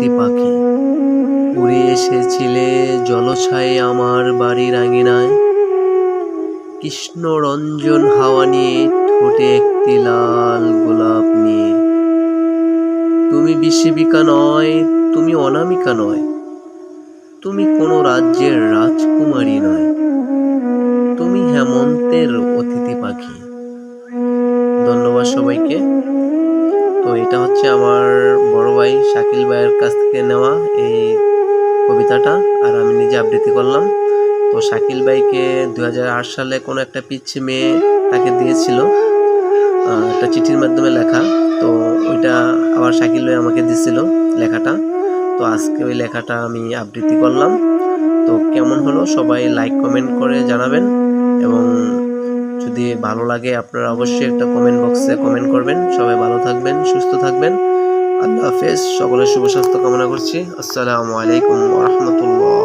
অতিথি পাখি। উড়ে এসেছিলে জলছায়ে আমার বাড়ির আঙিনায়। কৃষ্ণ রঞ্জন হাওয়া নিয়ে ঠোঁটে একটি লাল গোলাপ নিয়ে। তুমি বিশেবিকা নয়, তুমি অনামিকা নয়। তুমি কোনো রাজ্যের রাজকুমারী নয়। তুমি হেমন্তের অতিথি পাখি। ধন্যবাদ সবাইকে। তো এটা হচ্ছে আমার ভাই শাকিল ভাইয়ের কাছ থেকে নেওয়া এই কবিতাটা, আর আমি নিজে আবৃত্তি করলাম। তো শাকিল ভাইকে দু হাজার আট সালে কোনো একটা পিচ্ছি মেয়ে তাকে দিয়েছিল একটা চিঠির মাধ্যমে লেখা। তো ওইটা আবার শাকিল ভাই আমাকে দিছিল লেখাটা। তো আজকে ওই লেখাটা আমি আবৃত্তি করলাম। তো কেমন হলো সবাই লাইক কমেন্ট করে জানাবেন। এবং যদি ভালো লাগে আপনারা অবশ্যই একটা কমেন্ট বক্সে কমেন্ট করবেন। সবাই ভালো থাকবেন, সুস্থ থাকবেন। আল্লাহ হাফেজ সকলের শুভ স্বাস্থ্য কামনা করছি। আসসালামু আলাইকুম রহমতুল্লাহ।